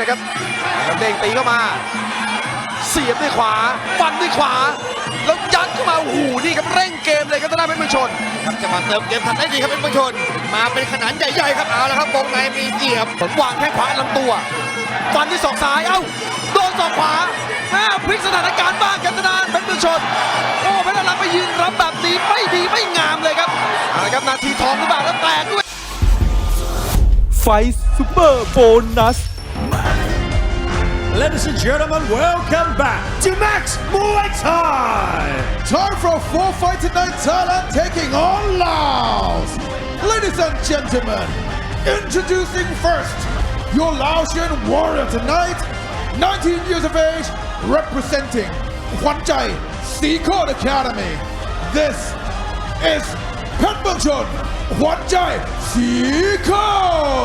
นะครับแล้วเด้งตีเข้ามา เสียบด้วยขวา ฟันด้วยขวา แล้วยัดเข้ามาโอ้โหนี่ครับเร่งเกมเลยครับทางด้านเพชรเมืองชนครับจังหวะเติมเกมทันได้ดีครับเป็นเมืองชน มาเป็นขนาดใหญ่ๆครับเอาละครับวงในมีเสียบผมวางแข้งขวาลำตัว ฟันที่ศอกซ้ายเอ้าโดนศอกขวาแม่พลิกสถานการณ์บ้างครับทางด้านเพชรเมืองชนโอ้เพชรอรันไปยืนรับแบบนี้ไม่ดีไม่งามเลยครับเอาละครับนาทีทองหรือเปล่าแล้วแตกด้วยไฟซูเปอร์โบนัส Ladies and gentlemen, welcome back to Max Muay Thai! Time for a full fight tonight, Thailand taking on Laos. Ladies and gentlemen, introducing first, your Laotian warrior tonight, 19 years of age, representing Kwan Chai Seacode Academy. This is Pet Bangchon Kwan Chai Seacode.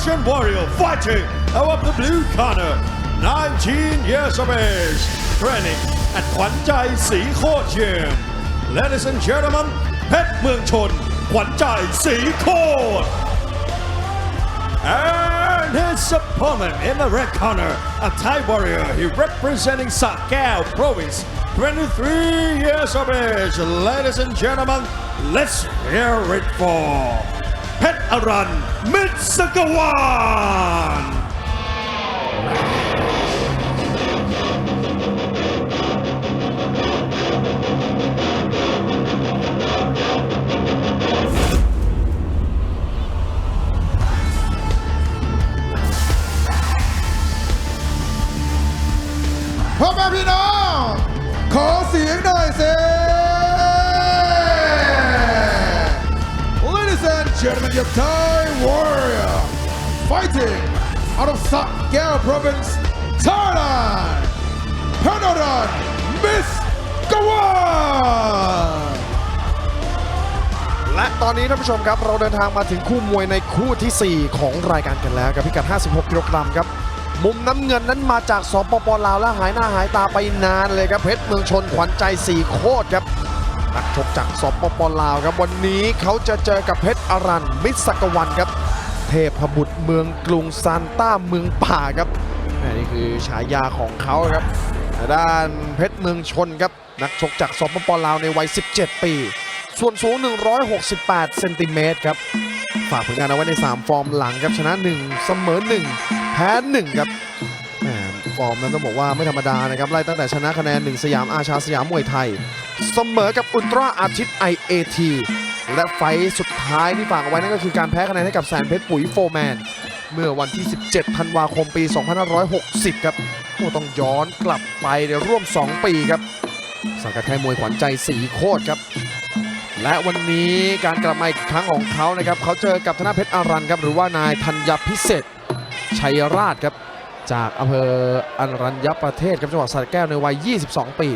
Laotian warrior fighting out of the blue corner, 19 years of age, training at Kwan Chai Si Ko Gym. Ladies and gentlemen, Pet Muang Chon, Kwan Chai Si Ko. And his opponent in the red corner, a Thai warrior, he representing Sakao province, 23 years of age. Ladies and gentlemen, let's hear it for Pet Aran Mitsagawan. พ่อแม่พี่น้อง ขอเสียงหน่อยสิ gentlemen, your Thai warrior fighting out of Sakgao province, Thailand, Panoran, Miss Gawan. และตอนนี้ท่านผู้ชมครับ เราเดินทางมาถึงคู่มวยในคู่ทีสี่ 4 ของรายการกันแล้วกับพิกัด 56 กิโลกรัมครับ มุมน้ำเงินนั้นมาจากสปปลาวและหายหน้าหายตาไปนานเลยครับเพชรเมืองชนขวัญใจสีโคตรครับ นักชกจากสปปลาวครับวันนี้เขาจะเจอกับเพชรอรันมิสกวันครับ เทพบุตรเมืองกรุงซานต้าเมืองป่าครับนี่คือฉายาของเขาครับด้านเพชรเมืองชนครับนักชกจากสปปลาวในวัย 17 ปี ส่วนสูง 168 เซนติเมตรครับฝากผลงานเอาไว้ใน 3 ฟอร์มหลังครับชนะ 1 เสมอ 1 แพ้ 1 ครับ ฟอร์มนั้นต้องบอกว่าไม่ธรรมดานะครับไล่ตั้งแต่ชนะคะแนน1สยามอาชาสยามมวยไทย เสมอกับอุลตร้าอาทิตย์ IAT และไฟสุดท้ายที่ฝากเอาไว้นั่นก็คือการแพ้คะแนนให้กับแสนเพชรปุ๋ยโฟร์แมน เมื่อวันที่ 17 ธันวาคมปี 2560 ครับโอ้ต้องย้อนกลับไปเดี๋ยวร่วม 2 ปีครับ สังกัดค่ายมวยขวัญใจสีโคตรครับ และวันนี้การกลับมาอีกครั้งของเขานะครับ เขาเจอกับธนาเพชรอารันครับ หรือว่านายธัญพิเศษชัยราชครับ จากอำเภออันรัญญประเทศครับจังหวัดสระแก้วในวัย 22 ปี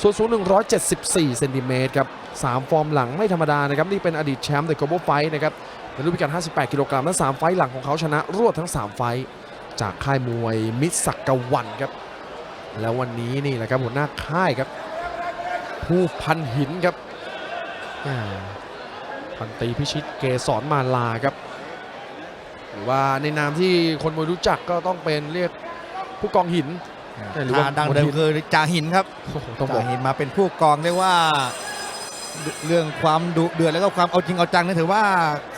ส่วนสูง 174 เซนติเมตรครับ 3 ฟอร์มหลังไม่ธรรมดานะครับ นี่เป็นอดีตแชมป์เดอะ global fight นะครับในรุ่นพิกัด 58 กิโลกรัมและ3ไฟต์หลังของเขาชนะรวดทั้ง 3 ไฟต์จากค่ายมวยมิตรศักดิ์วันครับ แล้ววันนี้นี่แหละครับหัวหน้าค่ายครับ ผู้พันหินครับพันตีพิชิตเกสรมาลาครับ หรือว่าในนามที่คนมวยรู้จักก็ต้องเป็นเรียกผู้กองหินหรือว่าดังเดิมคือจ่าหินครับโอ้โหต้องบอจ่ากหินมาเป็นผู้กองเรียกว่าเรื่องความดุเดือดแล้วก็ความเอาจริงเอาจังนี่ถือว่า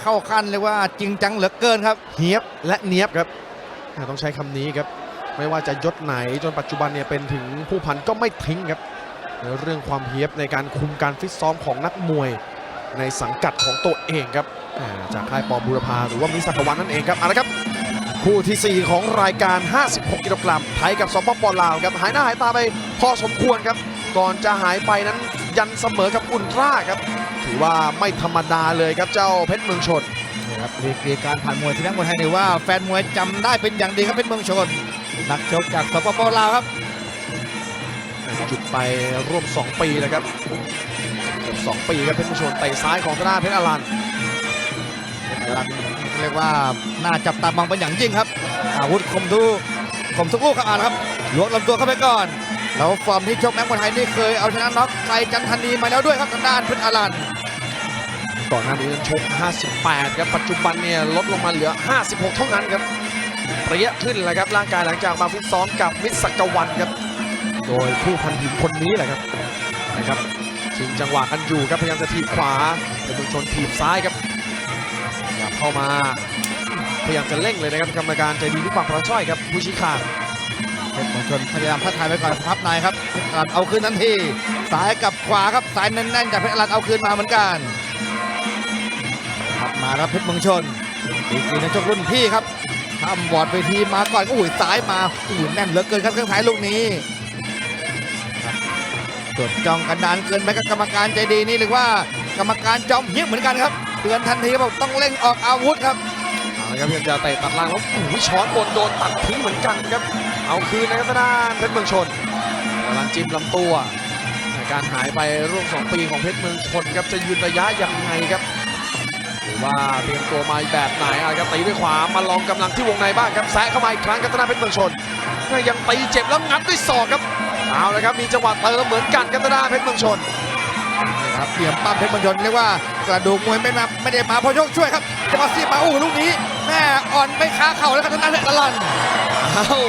เข้าขั้นเรียกว่าจริงจังเหลือเกินครับ เฮียบและเนียบครับอ่าต้องใช้คำนี้ครับ ไม่ว่าจะยศไหนจนปัจจุบันเนี่ยเป็นถึงผู้พันก็ไม่ทิ้งครับในเรื่องความเฮียบในการคุมการฟิตซ้อมของนักมวยในสังกัดของตัวเองครับอ่า จากค่ายปอบุรพาหรือว่ามิสักวันนั่นเองครับเอาละครับคู่ทีสี่ 4 ของรายการ 56 กิโลกรัมไทยกับสปปลาวครับหายหน้าหายตาไปพอสมควรครับ ก่อนจะหายไปนั้นยันเสมอกับอุลตร้าครับ ถือว่าไม่ธรรมดาเลยครับเจ้าเพชรเมืองชนนะครับเรียกการผ่านมวยที่นักมวยไทยเนี่ยว่าแฟนมวยจำได้เป็นอย่างดีครับเป็นเมืองชน นักชกจากสปปลาวครับจุดไปร่วม 2 ปีแล้วครับเกือบสองปีครับเพชรเมืองชนเตะซ้ายของธนาเพชรอลัน เรียกว่าน่าจับตามองเป็นอย่างยิ่งครับ อาวุธคมทุกคมทุกลูกครับอ่านครับล้วงลำตัวเข้าไปก่อนแล้วฟอร์มที่ชกแม็กมวยไทยนี่เคยเอาชนะน็อกไกลจันทันดีมาแล้วด้วยครับทางด้านเพชรอารันก่อนหน้านี้นั้นชก 58 ครับปัจจุบันเนี่ยลดลงมาเหลือ 56 เท่านั้นครับเปรี้ยขึ้นเลยครับร่างกายหลังจากมาฟิตซ้อมกับมิตรสักวันครับ โดยผู้พันหินคนนี้แหละครับนะครับชิงจังหวะกันอยู่ครับพยายามจะถีบขวาเป็นเมืองชนถีบซ้ายครับขยับ เข้ามาพยายามจะเร่งเลยนะครับกรรมการใจดีที่ฝั่งพระช่อยครับผู้ชี้ขาดเพชรมงคลพยายามพัดทายไปก่อนพับในครับเพชรอารันเอาคืนทันทีซ้ายกับขวาครับซ้ายแน่นๆจากเพชรอารันเอาคืนมาเหมือนกันพับมาครับเพชรมงชนอีกทีนักชกรุ่นพี่ครับทำบอดเวทีมาก่อนก็อุ้ยซ้ายมาอุ้ยแน่นเหลือเกินครับเครื่องท้ายลูกนี้ตรวจจ้องกันดานเกินไปกับกรรมการใจดีนี่หรือว่ากรรมการจอมเฮี้ยเหมือนกันครับ เตือนทันทีบอกต้องเร่งออกอาวุธครับเอาละครับพยายามจะเตะตัดล่างแล้วโอ้โหช้อนบนโดนตัดทิ้งเหมือนกันครับ เอาคืนนะครับทางด้านเพชรเมืองชนกำลังจิ้มลำตัว การหายไปร่วม 2 ปีของเพชรเมืองชนครับจะยืนระยะยังไงครับหรือว่าเตรียมตัวมาแบบไหนอะครับตีด้วยขวามาลองกำลังที่วงในบ้างครับแซะเข้ามาอีกครั้งครับทาเพชรเมืองชนยังตีเจ็บแล้วงัดด้วยศอกครับเอาละครับมีจังหวะเติมเหมือนกันครับทาเพชรเมืองชน ครับเหลี่ยมปั้มเพชรมณฑลเรียกว่ากระดูกมวยไม่มาไม่ได้มาเพราะโชคช่วยครับจังหวะเสียบมาโอ้โหลูกนี้แม่อ่อนไม่ค้าเข่าแล้วครับทางด้านเพชรอลันอ้าว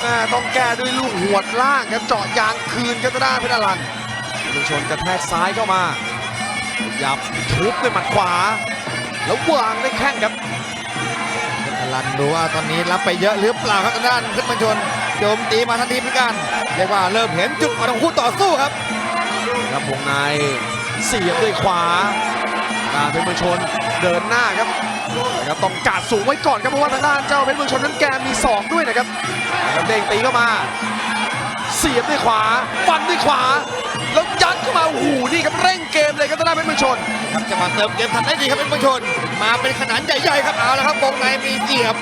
แม่ต้องแก้ด้วยลูกหวดล่างครับเจาะยางคืนครับทางด้านเพชรอลันเมืองชนกระแทกซ้ายเข้ามาหยับทุบด้วยหมัดขวา แล้ววางด้วยแข้งครับเพชรอลันดูว่าตอนนี้รับไปเยอะหรือเปล่าครับทางด้านเพชรมณฑลโจมตีมาทันทีเหมือนกันเรียกว่าเริ่มเห็นจุดอ่อนของคู่ต่อสู้ครับ ครับวงในเสียบด้วยขวาทางด้านเพชรเมืองชนเดินหน้าครับนะครับต้องกาดสูงไว้ก่อนครับเพราะว่าทางด้านเจ้าเพชรเมืองชนนั้นแกมีศอกด้วยนะครับนะครับเด้งตีเข้ามา เสียบด้วยขวาฟันด้วยขวา แล้วยัดเข้ามาโอ้โหนี่ครับเร่งเกมเลยครับทางด้านเพชรเมืองชนครับจะมาเติมเกมทันได้ดีครับเพชรมณฑลมาเป็นขนาดใหญ่ๆครับเอาละครับวงในมีเสียบ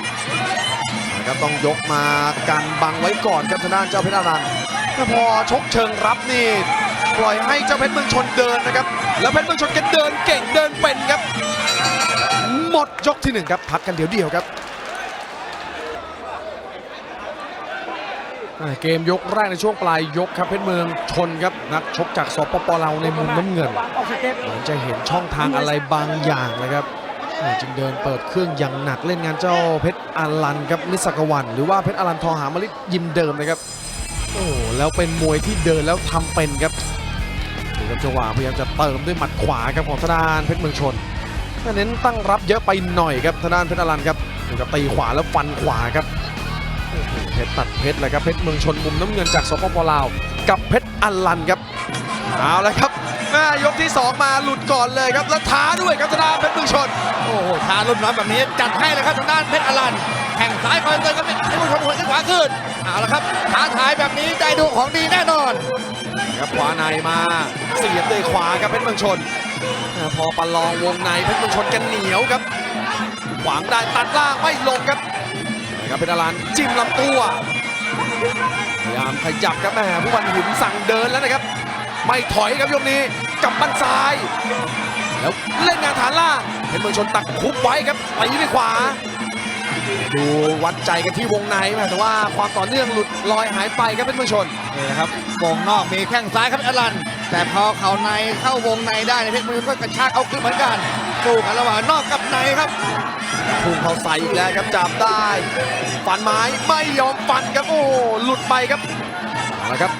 นะครับต้องยกมากันบังไว้ก่อนครับทางด้านเจ้าเพชรอารันแต่พอชกเชิงรับนี่ ปล่อยให้เจ้าเพชรเมืองชนเดินนะครับ แล้วเพชรเมืองชนแกเดินเก่งเดินเป็นครับ หมดยกที่หนึ่งครับพักกันเดี๋ยวเดียวครับเกมยกแรกในช่วงปลายยกครับเพชรเมืองชนครับนักชกจากสปปลาวในมุมน้ำเงินเหมือนจะเห็นช่องทางอะไรบางอย่างนะครับจึงเดินเปิดเครื่องอย่างหนักเล่นงานเจ้าเพชรอารันครับนิสกวัน หรือว่าเพชรอารันทองหามลิยิมเดิมนะครับโอ้แล้วเป็นมวยที่เดินแล้วทำเป็นครับ ครับจังหวะพยายามจะเติมด้วยหมัดขวาครับของทางด้านเพชรเมืองชนเน้นตั้งรับเยอะไปหน่อยครับทางด้านเพชรอรันครับดูกับตีขวาแล้วฟันขวาครับเพชรตัดเพชรเลยครับเพชรเมืองชนมุมน้ำเงินจากสปปลาวกับเพชรอลันครับเอาละครับแม่ยกที่ 2 มาหลุดก่อนเลยครับแล้วท้าด้วยครับทางด้านเพชรเมืองชนโอ้โหท้ารุ่นน้อยแบบนี้จัดให้เลยครับทางด้านเพชรอรันแข่งซ้ายคอยเตือนครับเพชรเมณฑลหัวขึ้นขวาขึ้นเอาละครับท้าทายแบบนี้ได้ดูของดีแน่นอน ครับขวาในมาเสียบด้วยขวาครับเพชรเมืองชน พอประลองวงในเพชรเมืองชนกันเหนียวครับ ขวางได้ตัดล่างไม่ลงครับนะครับเพชรอรันจิ้มลำตัวพยายามขยับครับแม่ผู้บันหินสั่งเดินแล้วนะครับ ไม่ถอยครับยกนี้กับบันซ้าย แล้วเล่นงานฐานล่างเพชรเมืองชนตักคุบไว้ครับตีด้วยขวา ดูวัดใจกันที่วงในแม่แต่ว่าความต่อเนื่องหลุดลอยหายไปครับเพชรเมืองชนนี่นะครับวงนอกมีแข้งซ้ายครับอลัน แต่พอเข่าในเข้าวงในได้ในยเพชรมณฑลก็กระชากเอาขึ้นเหมือนกันสู้กันระหว่างนอกกับในครับพุ่งเขาใส่อีกแล้วครับจับได้ฟันไม้ไม่ยอมฟันครับโอ้หลุดไปครับเอาละครับ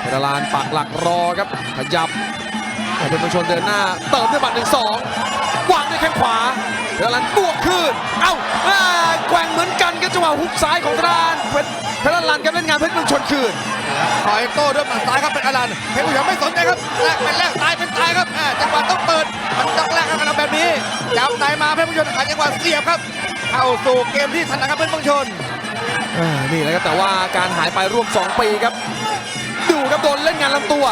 เพชรลานปักหลักรอครับขยับให้เป็นมวลชนเดินหน้าเติมด้วยบัตรหนึ่งสอง วางด้วยแข้งขวาเพชรลานบวกคืน เอ้าแม่แกว่งเหมือนกันครับจังหวะฮุกซ้ายของทางด้านเพชรเพชรลานครับเล่นงานเพชรเมืองชนคืนคอยโต้ด้วยหมัดซ้ายครับเป็นอลันเพชรมณฑลไม่สนใจครับแลกเป็นแลกตายเป็นตายครับอ่าจังหวะต้องเปิดมันต้องแลกกันแบบนี้จับในมาเพชรมณฑลหาจังหวะเสียบครับ เข้าสู่เกมที่ถนัดครับเพชรมณฑลอ่านี่แหละครับแต่ว่าการหายไปร่วม 2 ปีครับ ดูครับโดนเล่นงานลำตัว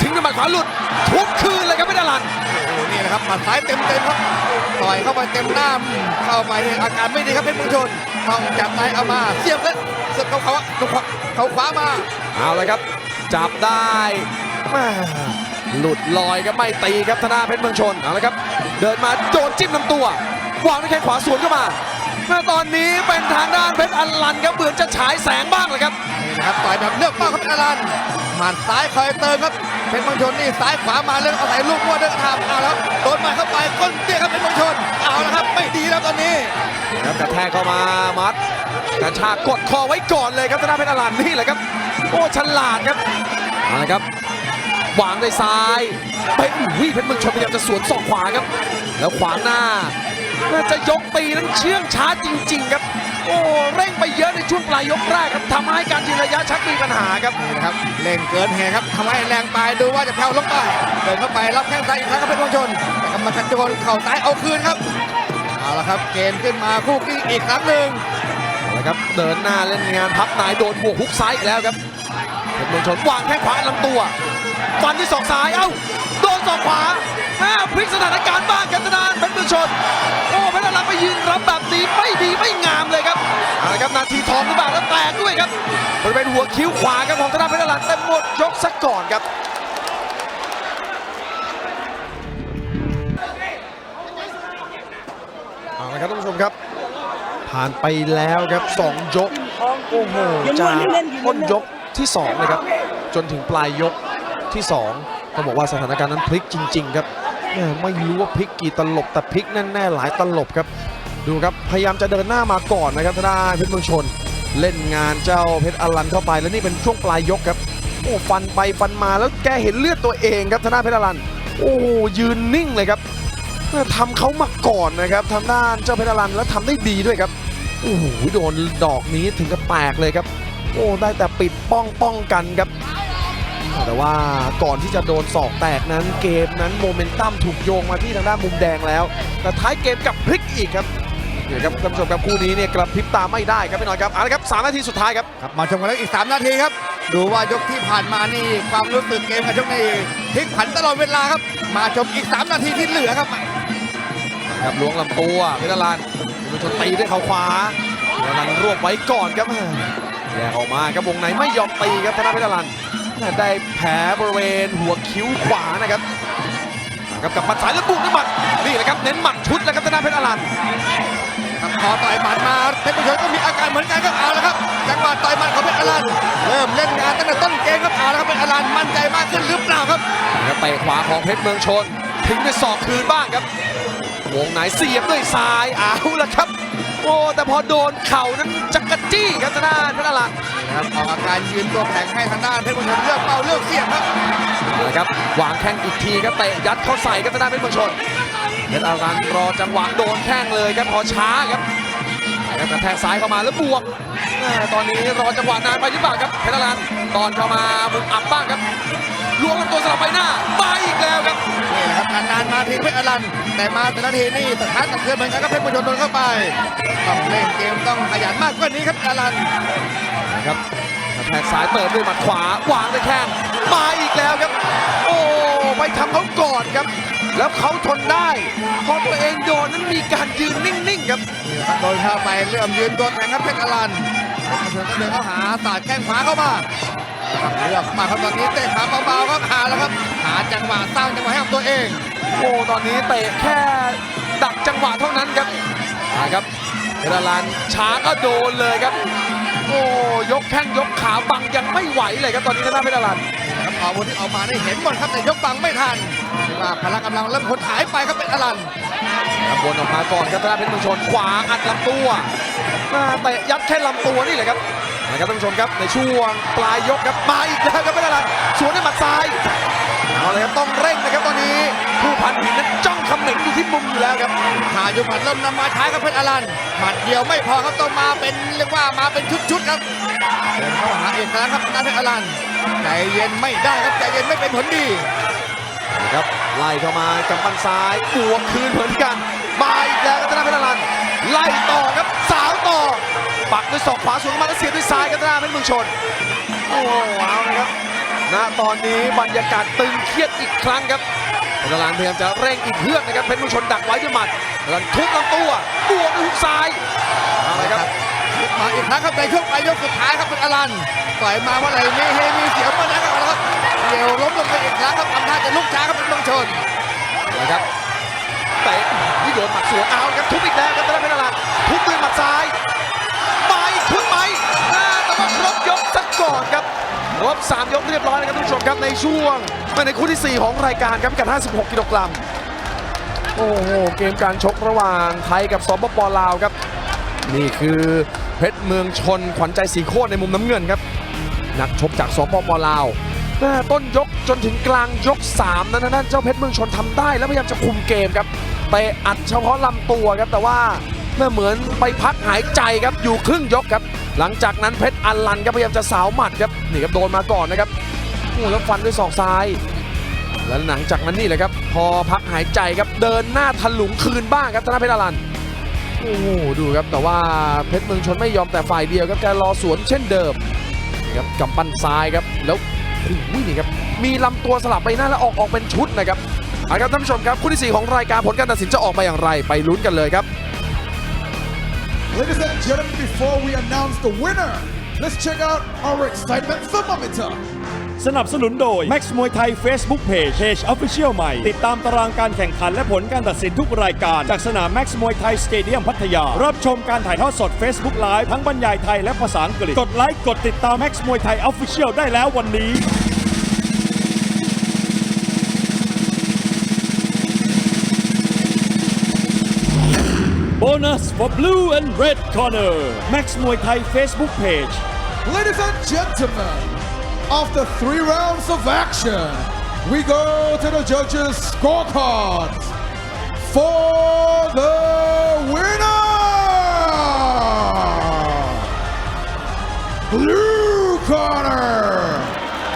ทิ้งด้วยหมัดขวาหลุดทุบคืนเลยครับเพชรอลัน โอ้โหนี่แหละครับหมัดซ้ายเต็มเต็มๆครับต่อยเข้าไปเต็มหน้าเข้าไปนี่อาการไม่ดีครับเพชรมณฑลต้องจับในเอามา เสียบแล้วเสียบเขาเขาเขาเขาขวามาเอาเลยครับ จับได้แม่หลุดลอยครับไม่ตีครับธนาเพชรเมืองชนเอาละครับ เดินมาโดนจิ้มลำตัววางด้วยแข้งขวาสวนเข้ามาเมื่อตอนนี้เป็นทางด้านเพชรอลันครับเหมือนจะฉายแสงบ้างเลยครับนี่นะครับต่อยแบบเลือกเป้าครับเพชรอลันหมัดซ้ายคอยเติมครับ เพชรมืองชนนี่ซ้ายขวามาเรื่องอาศัยลูกมั่วเดินทางเอาแล้วโดนมัดเข้าไปก้นเตี้ยครับเพชรมืองชนเอาแล้วครับไม่ดีแล้วตอนนี้ครับกระแทกเข้ามามัดกระชากกดคอไว้ก่อนเลยครับธนาเพชรอลันนี่แหละครับ โอ้ฉลาดครับเอาละครับวางด้วยซ้ายไปอุ้ยเพชรเมืองชนพยายามจะสวนศอกขวาครับ แล้วขวางหน้าน่าจะยกตีนั้นเชื่องช้าจริง ๆ ครับ โอ้เร่งไปเยอะในช่วงปลายยกแรกครับทำให้การยืนระยะชักมีปัญหาครับนี่นะครับเล่นเกินเหตุครับทำให้แรงไปดูว่าจะแผ่วลงไปเดินเข้าไปรับแข้งซ้ายอีกครั้งครับเพชรเมืองชนแต่กำลังกระโจนเข่าซ้ายเอาคืนครับเอาละครับเกมขึ้นมาคู่กี้อีกครั้งหนึ่งเอาละครับเดินหน้าเล่นงานพับนายโดนบวกฮุกซ้ายอีกแล้วครับเพชรเมืองชนวางแข้งขวาลำตัวฟันที่ศอกซ้ายเอ้าโดนศอกขวาแม่พลิกสถานการณ์บ้างกันทางด้านเพชรเมืองชนโอ้ เพชรอลันไปยืนรับแบบนี้ไม่ดีไม่งามเลยครับเอาละครับนาทีทองหรือเปล่าแล้วแตกด้วยครับบริเวณหัวคิ้วขวาครับของทางด้านเพชรอลันเต็มหมดยกซะก่อนครับเอาละครับท่านผู้ชมครับ ผ่านไปแล้วครับ 2 ยกโอ้โหจากต้นยกที่2นะครับจนถึงปลายยกที่2ต้องบอกว่าสถานการณ์นั้นพลิกจริง ๆ ครับ ไม่รู้ว่าพลิกกี่ตลบแต่พลิกแน่ๆหลายตลบครับ ดูครับพยายามจะเดินหน้ามาก่อนนะครับทางด้านเพชรเมืองชน เล่นงานเจ้าเพชรอลันเข้าไปแล้วนี่เป็นช่วงปลายยกครับโอ้ฟันไปฟันมาแล้วแกเห็นเลือดตัวเองครับทางด้านเพชรอลันโอ้ยืนนิ่งเลยครับทำเขามาก่อนนะครับทางด้านเจ้าเพชรอลันแล้วทำได้ดีด้วยครับโอ้โหโดนดอกนี้ถึงกับแตกเลยครับ โอ้ได้แต่ปิดป้องป้องกันครับ แต่ว่าก่อนที่จะโดนศอกแตกนั้นเกมนั้นโมเมนตัมถูกโยงมาที่ทางด้านมุมแดงแล้ว แต่ท้ายเกมกลับพลิกอีกครับเนี่ยครับท่านผู้ชมครับคู่นี้เนี่ยกระพริบตาไม่ได้ครับพี่น้อยครับเอาละครับสามนาทีสุดท้ายครับครับมาชมกันแล้วอีก 3 นาทีครับ ดูว่ายกที่ผ่านมานี่ความรู้สึกเกมการชกนี่พลิกผันตลอดเวลาครับ มาชมอีก 3 นาทีที่เหลือครับครับล้วงลำตัวเพชรอลันเพชรชนตีด้วยเข่าขวาเพชรอลันรวบไว้ก่อนครับแยกออกมาครับวงในไม่ยอมตีครับธนาเพชรอลัน ได้แผลบริเวณหัวคิ้วขวานะครับกับกับมัดสายแล้วบุกด้วยหมัดนี่แหละครับเน้นหมัดชุดแล้วครับธนาเพชรอลันครับพอต่อยหมัดมาเพชรบุญชนก็มีอาการเหมือนกันครับเอาละครับจังหวะต่อยหมัดของเพชรอลันเริ่มเล่นงานตั้งแต่ต้นเกมครับเอาละครับเพชรอลันมั่นใจมากขึ้นหรือเปล่าครับแล้วเตะขวาของเพชรเมืองชนทิ้งด้วยศอกคืนบ้างครับ วงไหนเสียบด้วยซ้ายเอาละครับ โอ้แต่พอโดนเข่านั้นจักกะจี้ครับธนาเพชรอลันนะครับออกอาการยืนตัวแข็งให้ทางด้านเพชรบุญชนเลือกเป้าเลือกเสียบครับนะครับวางแข้งอีกทีครับเตะยัดเข้าใส่ครับธนาเพชรเมืองชนเพชรอลันรอจังหวะโดนแข้งเลยครับพอช้าครับนะครับกระแทกซ้ายเข้ามาแล้วบวกแม่ตอนนี้รอจังหวะนานไปหรือเปล่าครับเพชรอลันตอนเข้ามามุมอับบ้างครับ ล้วงลำตัวสลับไปหน้ามาอีกแล้วครับนี่แหละครับนานๆมาทีเพชรอลัน แต่มาแต่ละทีนี่สถานตะเทือนเหมือนกันครับเพชรบุญชนโดนเข้าไปต้องเล่นเกมต้องขยันมากกว่านี้ครับอลันนะครับกระแทกซ้ายเติมด้วยหมัดขวาวางด้วยแข้งมาอีกแล้วครับ โอ้ไปทำเขาก่อนครับ แล้วเขาทนได้พอตัวเองโดนนั้นมีการยืนนิ่งๆครับนี่ครับโดนเข้าไปเริ่มยืนตัวแข็งครับเพชรอลันเพชรบุญชนก็เดินเข้าหาสาดแข้งขวาเข้ามาครับ เลือกมาครับตอนนี้เตะขาเบาๆครับหาแล้วครับ หาจังหวะสร้างจังหวะให้กับตัวเอง โอ้ตอนนี้เตะแค่ดักจังหวะเท่านั้นครับนะครับเทลาลันช้าก็โดนเลยครับ โอ้ยกแข้งยกขาบังยังไม่ไหวเลยครับตอนนี้ทางด้านเพชรอลันครับอาวุธที่เอามาได้เห็นหมดครับแต่ยกบังไม่ทันว่าพละกำลังเริ่มหดหายไปครับเป็นอลันบนออกมาก่อนครับทางด้านเพชรเมืองชนขวาอัดลำตัวมาเตะยัดแค่ลำตัวนี่แหละครับ นะครับท่านผู้ชมครับในช่วงปลายยกครับมาอีกแล้วครับเพชรอลันสวนด้วยหมัดซ้ายเอาเลยครับต้องเร่งนะครับตอนนี้ผู้พันหินนั้นจ้องคำเหน่งอยู่ที่มุมอยู่แล้วครับหาอยู่หมัดเริ่มนำมาใช้ครับเพชรอลันหมัดเดียวไม่พอครับต้องมาเป็นเรียกว่ามาเป็นชุดๆครับเดินเข้าหาอีกครั้งครับนัทเพชรอลันใจเย็นไม่ได้ครับใจเย็นไม่เป็นผลดีนะครับไล่เข้ามากำปั้นซ้ายบวกคืนเหมือนกันมาอีกแล้วครับธนาเพชรอลัน ไล่ต่อครับสาวต่อ ปักด้วยศอกขวาสวนเข้ามาแล้วเสียบด้วยซ้ายครับธนาเพชรเมืองชน โอ้เอาเลยครับณตอนนี้บรรยากาศตึงเครียดอีกครั้งครับเพชรอลันพยายามจะเร่งอีกเพื่อนนะครับเพชรเมืองชนดักไว้ด้วยหมัดเพชรอลันทุบลำตัวบวกด้วยหุกซ้ายเอาเลยครับมาอีกครั้งครับในช่วงปลายยกสุดท้ายครับเพชรอลันต่อยมาเมื่อไหร่มีเฮมีเสียวเมื่อนั้นครับเอาละครับเดียวล้มลงไปอีกครั้งครับทำท่าจะลุกช้าครับเป็นเมืองชนนะครับเตะนี่โดนหมัดสวนเอา ก่อนครับครบสามยกเรียบร้อยนะครับท่านผู้ชมครับในช่วงในคู่ที่ 4 ของรายการครับพิกัด 56 กิโลกรัมโอ้โห เกมการชกระหว่างไทยกับสปปลาวครับ นี่คือเพชรเมืองชนขวัญใจสีโคตรในมุมน้ำเงินครับ นักชกจากสปปลาวแม่ต้นยกจนถึงกลางยก 3 นั้นนะเจ้าเพชรเมืองชนทำได้ แล้วพยายามจะคุมเกมครับไปอัดเฉพาะลำตัวครับแต่ว่าแม่เหมือนไปพักหายใจครับอยู่ครึ่งยกครับ หลังจากนั้นเพชรอัลลันครับพยายามจะสาวหมัดครับนี่ครับโดนมาก่อนนะครับโอ้แล้วฟันด้วยศอกซ้าย แล้วหลังจากนั้นนี่แหละครับ พอพักหายใจครับเดินหน้าทะลุงคืนบ้างครับธนาเพชรอัลลันโอ้โหดูครับแต่ว่าเพชรเมืองชนไม่ยอมแต่ฝ่ายเดียวครับแกรอสวนเช่นเดิมนี่ครับกำปั้นซ้ายครับแล้วโอ้โหนี่ครับมีลำตัวสลับไปหน้าแล้วออกออกเป็นชุดนะครับเอาละครับท่านผู้ชมครับคู่ที่สี่ของรายการผลการตัดสินจะออกมาอย่างไร ไปลุ้นกันเลยครับ Ladies and gentlemen, before we announce the winner, let's check out our excitement thermometer. สนับสนุนโดย Max มวยไทย Facebook Page Page Official ใหม่ ติดตามตารางการแข่งขันและผลการตัดสินทุกรายการ จากสนาม Max มวยไทยสเตเดียมพัทยา รับชมการถ่ายทอดสด Facebook Live ทั้งบรรยายไทยและภาษาอังกฤษ กดไลค์ กดติดตาม Max มวยไทย Official ได้แล้ววันนี้ Bonus for Blue and Red Corner Max มวยไทย Facebook Page Ladies and gentlemen, after three rounds of action, we go to the judges' scorecards for the winner! Blue corner,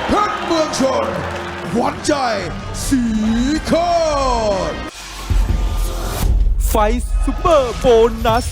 เพชรเมืองชนขวัญใจสีโคตร ไ ฟซูเปอร์โบนัส